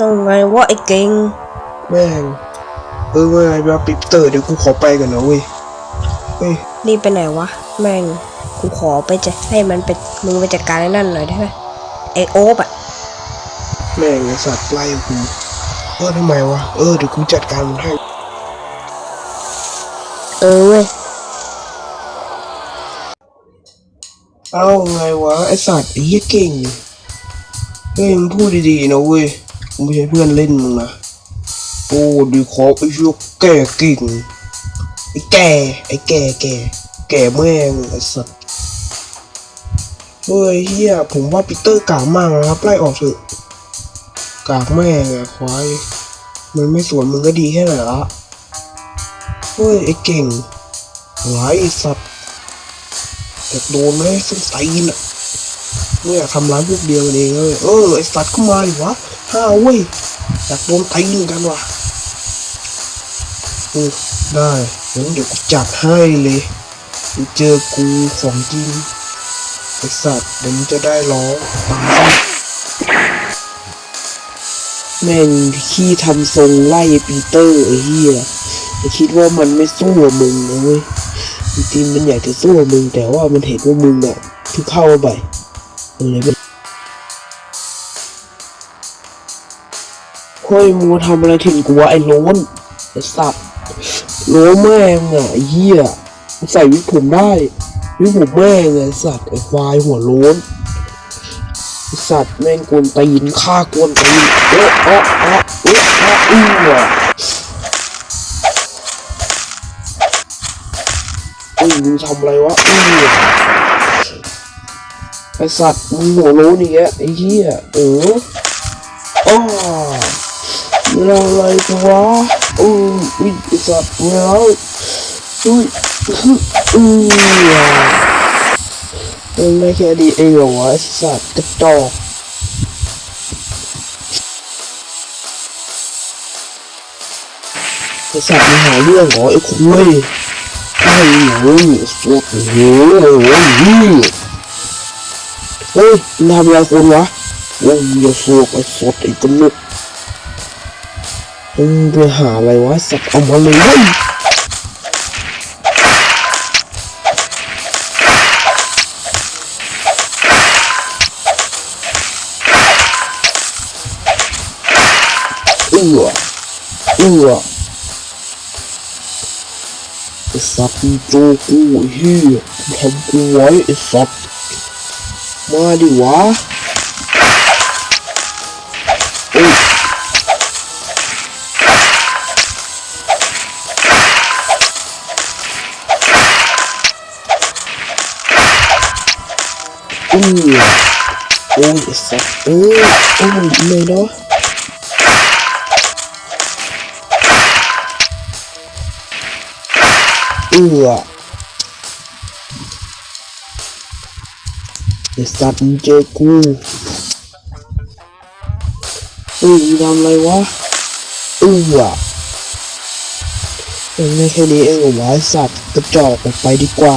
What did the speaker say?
ต้องไงวะไอ้เก่งแม่งเออว่าไงวะปิปเตอร์เดี๋ยวกูขอไปกันนะเว้ยเฮ้ยนี่ไปไหนวะ แม่งกูขอไปจะให้มันไปมึงไปจัดการไอ้นั่นหน่อยได้ไหมไอโอ๊บอะแม่งไอ้สัตว์ไล่กูเออทำไมวะเออเดี๋ยวกูจัดการมันให้เออเว้ยเอ้าไงวะไอสัตว์ไอ้เหี้ยเก่งเฮ้ยมึงพูดดีๆนะเว้ยกู ไม่ใช่เพื่อนเล่นมึงนะโอ้ดีขอไอ้เหี้ยแก่เก่งไอ้แก่ไอ้แก่แก่แก่แม่งไอ้สัตว์เฮ้ยเฮียผมว่าปีเตอร์กากมากนะครับไล่ออกเถอะกากแม่งไอะควายมันไม่สวนมึงก็ดีแค่ไหนละเฮ้ยไอ้เก่งหลายไอ้สัตว์อยากโดนไหมส้นตีนอะ ไม่ยทำร้ายพวกเดียวเองเลยเออไอสัตว์ก็มาดิวะห้าเว้ยอยากโดนตีนกันว่ะเออได้งั้นเดี๋ยวกูจัดให้เลยมึงเจอกูของจริงไอสัตว์เดี๋ยวมึงจะได้ร้องตายแม่งขี้ทำทรงไล่ปีเตอร์ไอ้เหี้ยไอ้คิดว่ามันไม่สู้กับมึงนะเว้ยจริงๆมันอยากจะสู้กับมึงแต่ว่ามันเห็นว่ามึงอะเพิ่งเข้าไป เลยไม่เฮ้ยมึงทำอะไรถึงกูวะไอ้โล้นไอ้สัตว์โล้นแม่งอะไอ้เหี้ยใส่วิกผมได้วิกผมแม่งไอ้สัตว์ไอ้ควายหัวโล้นสัตว์แม่งกวนตีนฆ่ากวนตีนเอ๊ะเอ๊ะเอ๊ะเอ๊ะเอ๊ะอื้อว่ะเอ้ยมึงทำอะไรวะเอ้ย ไอสัตว์มึงหัวโล้นอีกแล้วไอ้เหี้ยเอออ้อมึงทำอะไรกันวะเอออุ้ยไอสัตว์มึงแล้วอุ้ยอุ้ยมึงไม่แค่ดีเองเหรอวะไอสัตว์กระจอกไอสัตว์มึงหาเรื่องเหรอไอ้คุยไอ้โอ้ยสุดโอ้ยโอ้ย เฮ้ยมึงทำอะไรคนวะโอ้ยอย่าสวกไอ้สดไอ้กนุกมึงไปหาอะไรวะสัตว์เอามาเลยเว้ยเอือเอือไอ้สัตว์มึงโจกูเฮียทำกูไว้ไอ้สัตว์ มาดิวะเอ้ยเอ้ย ไอสัตว์เอ้ยโอ้ยเลยเนาะสัตว์มึงเจอกูเอ้ยมึงทำอะไรวะเอือยังไม่แค่นี้เองหรอวะไอสัตว์กระจอกออกไปดีกว่า